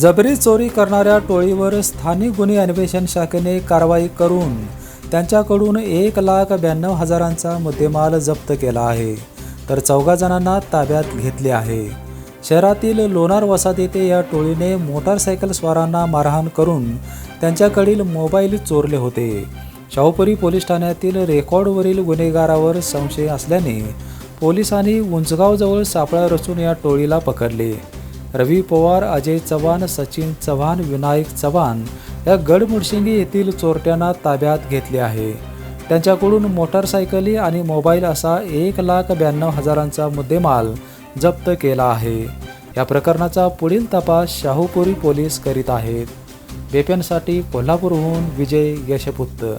जबरी चोरी करणाऱ्या टोळीवर स्थानिक गुन्हे अन्वेषण शाखेने कारवाई करून त्यांच्याकडून एक लाख ब्याण्णव हजारांचा मुद्देमाल जप्त केला आहे तर चौघा जणांना ताब्यात घेतले आहे. शहरातील लोणार वसाहत येथे या टोळीने मोटारसायकल स्वारांना मारहाण करून त्यांच्याकडील मोबाईल चोरले होते. शाहूपुरी पोलीस ठाण्यातील रेकॉर्डवरील गुन्हेगारावर संशय असल्याने पोलिसांनी उंचगावजवळ सापळा रचून या टोळीला पकडले. रवी पवार अजय चव्हाण सचिन चव्हाण विनायक चव्हाण या गडमुडशिंगी येथील चोरट्यांना ताब्यात घेतले आहे. त्यांच्याकडून मोटारसायकली आणि मोबाईल असा एक लाख ब्याण्णव हजारांचा मुद्देमाल जप्त केला आहे. या प्रकरणाचा पुढील तपास शाहूपुरी पोलीस करीत आहेत. बेपनसाठी कोल्हापूरहून विजय यशपुत्र